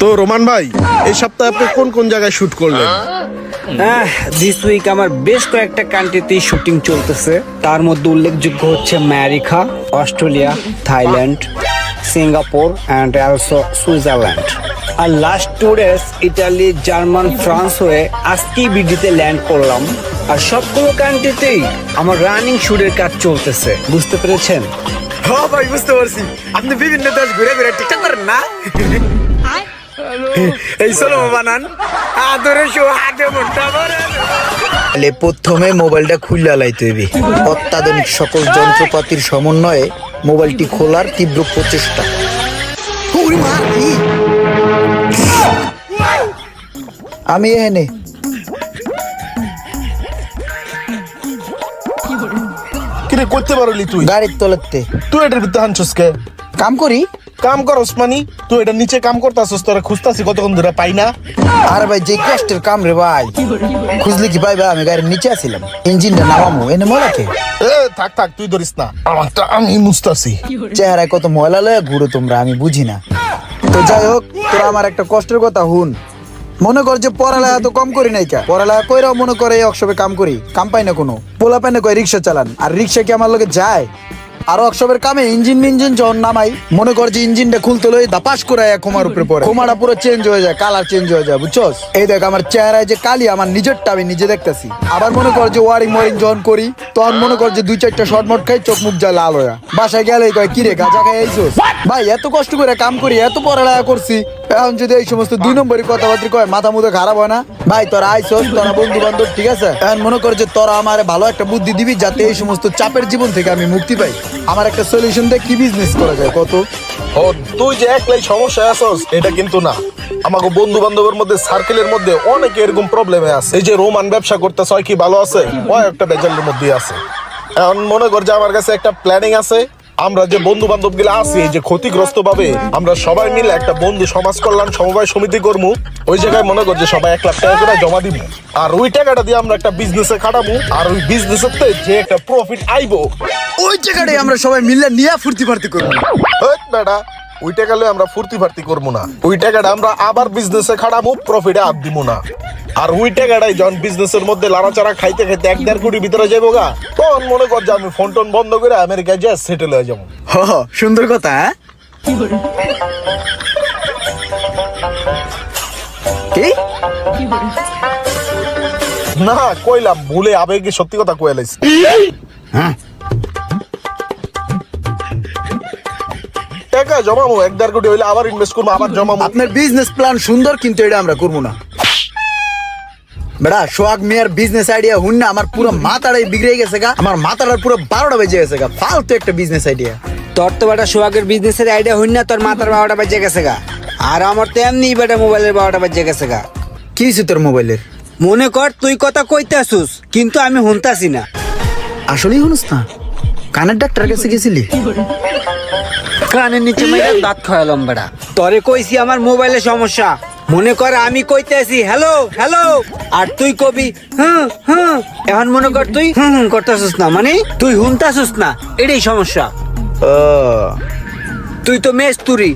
তো রোমান ভাই এই সপ্তাহে আপনি কোন কোন জায়গায় শুট করলেন? দিস উইক আমার বেশ কয়েকটা কান্ট্রিতেই শুটিং চলতেছে। তার মধ্যে উল্লেখযোগ্য হচ্ছে America Australia Thailand Singapore and also Switzerland. R last two days Italy German France হয়ে আজকেই বিডিতে ল্যান্ড করলাম। আর সবগুলো কান্ট্রিতেই আমার রানিং শুটের কাজ চলতেছে। বুঝতে পেরেছেন? হ্যাঁ ভাই বুঝতে পারছি। আপনি বিভিন্ন দেশ ঘুরে ঘুরে টিকটক করেন না? এই চলো বানান। আদরে মনটা তাহলে প্রথমে মোবাইলটা খুললে লাইতে হইবে। অত্যাধুনিক সকল যন্ত্রপাতির সমন্বয়ে মোবাইলটি খোলার তীব্র প্রচেষ্টা। আমি এখানে কিরে করতে পারলি তুই? গাড়ির তলাতে। তুই এটার ভিতরে হানছস কে? কাম করি। কাম করস মানি তুই এটা নিচে কাম করতাছস তোরা খুঁজতাছি কতক্ষণ ধরে পাই না? আর ভাই যে কষ্টের কাম রে ভাই। খুঁজলে কি পাইবা? আমি গাড়ির নিচে আছিলাম। ইঞ্জিনটা নামামু এনে মলাকে এ থাক থাক তুই ধরিস না। আমারটা আমি মুছতাছি। চেহারায় কত ময়লা লয়ে ঘুরো তোমরা আমি বুঝি না। তো যাই হোক তোরা আমার একটা কষ্টের কথা হুন। মনে কর যে পড়ালেখা তো কম করি নাই কা। পড়ালেখা কইরাও মনে করে এই অক্ষবে কাম করি। কাম পাই না কোনো। পোলা পাই না কই রিক্সা চালান। আর রিক্সা কি আমার লগে যায়? আর ওয়ার্কশপের কামে ইঞ্জিন মিঞ্জিন যখন নামাই মনে কর যে ইঞ্জিনটা খুলতে লই দাপাস করে খোমার উপরে পড়ে। খোমাটা পুরো চেঞ্জ হয়ে যায় কালার চেঞ্জ হয়ে যায় বুঝছস? এই দেখ আমার চেহারায় যে কালি আমার নিজেরটা আমি নিজে দেখতেছি। আবার মনে কর যে ওয়ারিং ওয়ারিং যখন করি তখন মনে কর যে দুই চারটা শর্ট মট খাই চোখ মুখ যা লাল হয়ে বাসায় গেলে কয় কিরে গাঁজা খাই আইসোস ভাই এত কষ্ট করে কাম করি এত পড়ালেখা করছি এখন যদি এই সমস্ত দুই নম্বরই কথাবার্তা কয়, মাথা মুথা খারাপ হয় না? ভাই, তোরা আইসোস, তোরা বন্ধু বান্ধব ঠিক আছে? এখন মনে কর যে তোরা আমার ভালো একটা বুদ্ধি দিবি যাতে এই সমস্ত চাপের জীবন থেকে আমি মুক্তি পাই। আমার একটা সলিউশন দিয়ে কি বিজনেস করা যায়, কত? ও, তুই যে একলাই সমস্যা আছস, এটা কিন্তু না। আমাকে বন্ধু বান্ধবের মধ্যে সার্কেলের মধ্যে অনেকে এরকম প্রবলেমে আছে। এই যে রোমান ব্যবসা করতে হয় কি ভালো আছে? ও একটা বেজালের মধ্যে আছে। এখন মনে কর যে আমার কাছে একটা প্ল্যানিং আছে আমরা যে বন্ধু বান্ধবগুলো আছি যে ক্ষতিগ্রস্ত ভাবে আমরা সবাই মিলে একটা বন্ধু সমাজ কল্যাণ সমবায় সমিতি করব ওই জায়গায় মনে করছে যে সবাই এক লাখ টাকা করে জমা দিব আর ওই টাকাটা দিয়ে আমরা একটা বিজনেসে খাটাবো আর ওই বিজনেসের যে একটা প্রফিট আইবো। ওই জায়গাটাই আমরা সবাই মিলে নিয়ে ফুর্তি ফার্তি করব। বেটা ওই টাকা লয়ে আমরা ফুর্তি ফার্তি করব না। ওই টাকাটা আমরা আবার বিজনেসে খাটাবো প্রফিটে হাত দিব না। আর ওই টাকাটাই যখন বিজনেসের মধ্যে লাড়াচাড়া খাইতে খাইতে এক দেড় কোটি ভিতরে যাব গা তখন মনে কর যে আমি ফোন টোন বন্ধ করে আমেরিকায় যা সেটেল হয়ে যাব। হ সুন্দর কথা হ্যাঁ? কি? না কইলাম ভুলে আবেগে সত্যি কথা কয়ে লাইছি। টাকা জমাবো এক দেড় কোটি হইলে আবার ইনভেস্ট করব আবার জমাবো। আপনার বিজনেস প্ল্যান সুন্দর কিন্তু এটা আমরা করব না। বেড়া সোহাগ মিয়ার বিজনেস আইডিয়া হুন না আমার পুরো মাথাটাই বিগড়ে গেছে গা। আমার মাথাটার পুরো বারোটা বেজে গেছে গা। ফালতু একটা বিজনেস আইডিয়া তোর তো বেটা সোহাগের বিজনেসের আইডিয়া হইন না তোর মাথার বারোটা বাজে গেছে গা। আর আমার তো এমনি বেটা মোবাইলের বারোটা বাজে গেছে গা। কি হয়েছে তোর মোবাইলের মনে কর তুই কথা কইতে আসুস কিন্তু আমি শুনতাছি না। আসলেই শুনুস না। কানের ডাক্তার কাছে গেছিলি? কানের নিচে মেয়েটা দাঁত খাওয়ালাম বেড়া। তরে কইছি আমার মোবাইলের সমস্যা। মনে কর আমি কইতে আছি হ্যালো হ্যালো। আর তুই কবি হুম হুম এখন মনে কর তুই হুম হুম করতেছিস না। মানে তুই হুনতাছিস না এটাই সমস্যা। ও। তুই তো মেস্তুরি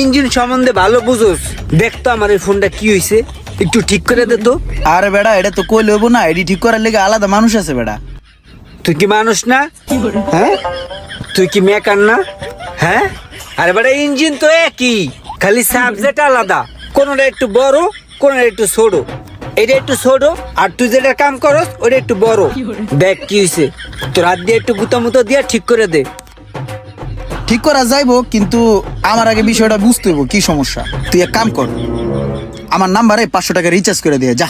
ইঞ্জিন সম্বন্ধে ভালো বুঝোস। দেখতো আমার এই ফোনটা কি হইছে একটু ঠিক করে দে তো। আরে বেড়া এটা তো কই লইব না এডি ঠিক করার লেগে আলাদা মানুষ আছে বেড়া। তুই কি মানুষ না? হ্যাঁ? তুই কি মেকার না? হ্যাঁ? আরে বেটা ইঞ্জিন তো একই খালি সাবজেক্ট আলাদা। কোনটা একটু বড় কোনটা একটু ছোট। এটা একটু ছোট আর তুই যেটা কাম করস ওটা একটু বড়। দেখ কি হয়েছে তোর হাত দিয়ে একটু গুতা মুতো দিয়ে ঠিক করে দে। ঠিক করা যাইবো কিন্তু আমার আগে বিষয়টা বুঝতে হইব কি সমস্যা? তুই এক কাম কর আমার নাম্বারে পাঁচশো টাকা রিচার্জ করে দিয়ে যা।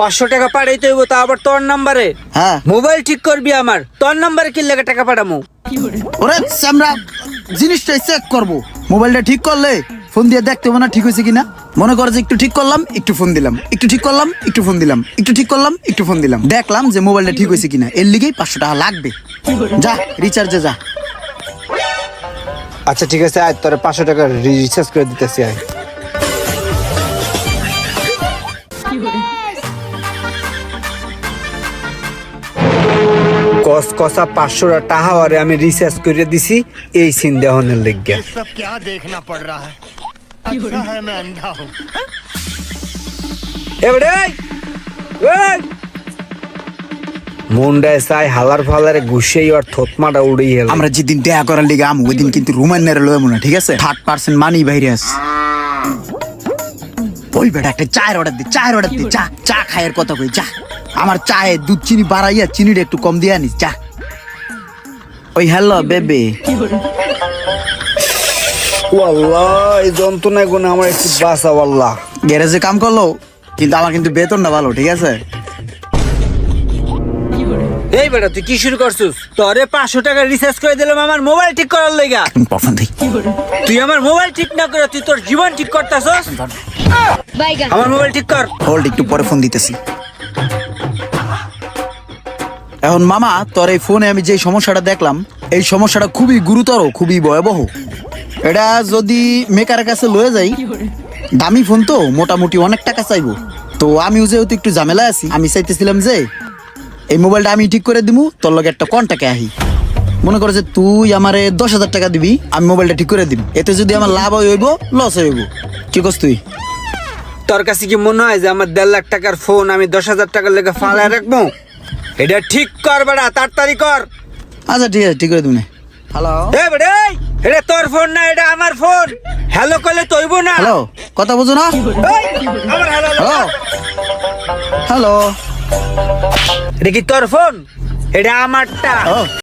পাঁচশো টাকা পাঠাইতে হইব তা আবার তোর নাম্বারে হ্যাঁ। মোবাইল ঠিক করবি আমার তোর নাম্বারে কি লেগে টাকা পাঠামু। ওরে, আমরা জিনিসটাই চেক করব। মোবাইলটা ঠিক করলে ফোন দিয়ে দেখতে না ঠিক হয়েছে কিনা? মনে কর যে একটু ঠিক করলাম, একটু ফোন দিলাম। একটু ঠিক করলাম, একটু ফোন দিলাম। একটু ঠিক করলাম, একটু ফোন দিলাম। দেখলাম যে মোবাইলটা ঠিক হয়েছে কিনা। এর লিগেই পাঁচশো টাকা লাগবে। যা রিচার্জে যা। আচ্ছা ঠিক আছে আজ তোর পাঁচশো টাকা রিচার্জ করে দিতেছি, আয়। কস পাঁচশোটা টাহা আরে আমি করে দিছি এই সিন দেহনের মুন্ডায় চাই হালার ফালারে ঘুষেই আর থতমাটা উড়েই আমরা যেদিন দেয়া করার লিগে আমি ওই দিন কিন্তু রুমের নেড়ে লয়ে মনে ঠিক আছে? থার্ড পার্সেন্ট মানি বাইরে আস ওই বেটা একটা চায়ের অর্ডার দি চায়ের অর্ডার দি চা চা খায়ের কথা কই চা আমার চায়ে দুধ চিনি বাড়াইয়া চিনিটা একটু কম দিয়ে আনিস চা ওই হ্যালো বেবে। আল্লাহ এই যন্ত্রণায় গুণ আমার একটু বাঁচা আল্লাহ গ্যারেজে কাম করল কিন্তু আমার কিন্তু বেতনটা ভালো ঠিক আছে? এই বেটা তুই কি শুরু করছিস? তোরে পাঁচশো টাকা রিচার্জ করে দিলাম আমার মোবাইল ঠিক করার লেগা। তুই আমার মোবাইল ঠিক না করে তুই তোর জীবন ঠিক করতেছস? আমার মোবাইল ঠিক কর। হোল্ড একটু পরে ফোন দিতেছি। এখন মামা, তোর এই ফোনে আমি যে সমস্যাটা দেখলাম, এই সমস্যাটা খুবই গুরুতর, খুবই ভয়াবহ। এটা যদি মেকারের কাছে লয়ে যাই, দামি ফোন তো, মোটামুটি অনেক টাকা চাইব। তো আমিও যেহেতু একটু ঝামেলা আছি, আমি চাইতেছিলাম যে, এই মোবাইলটা আমি ঠিক করে দিমু, তোর লগে একটা কন্টাকে আহি। মনে করে যে তুই আমারে দশ হাজার টাকা দিবি, আমি মোবাইলটা ঠিক করে দিবি এতে যদি আমার লাভ হইব লস হইব। কি করছ তুই? তোর কাছে কি মনে হয় যে আমার দেড় লাখ টাকার ফোন আমি দশ হাজার টাকার লেগে ফালায় রাখব? এটা ঠিক কর বেড়া তাড়াতাড়ি কর। আচ্ছা ঠিক আছে ঠিক করে তুমি হ্যালো এ বেড়ে এই, এটা তোর ফোন না এটা আমার ফোন। হ্যালো কলে তৈব না। হ্যালো কথা বুঝো না? এই, আমার হ্যালো হ্যালো এটা কি তোর ফোন? এটা আমারটা। ও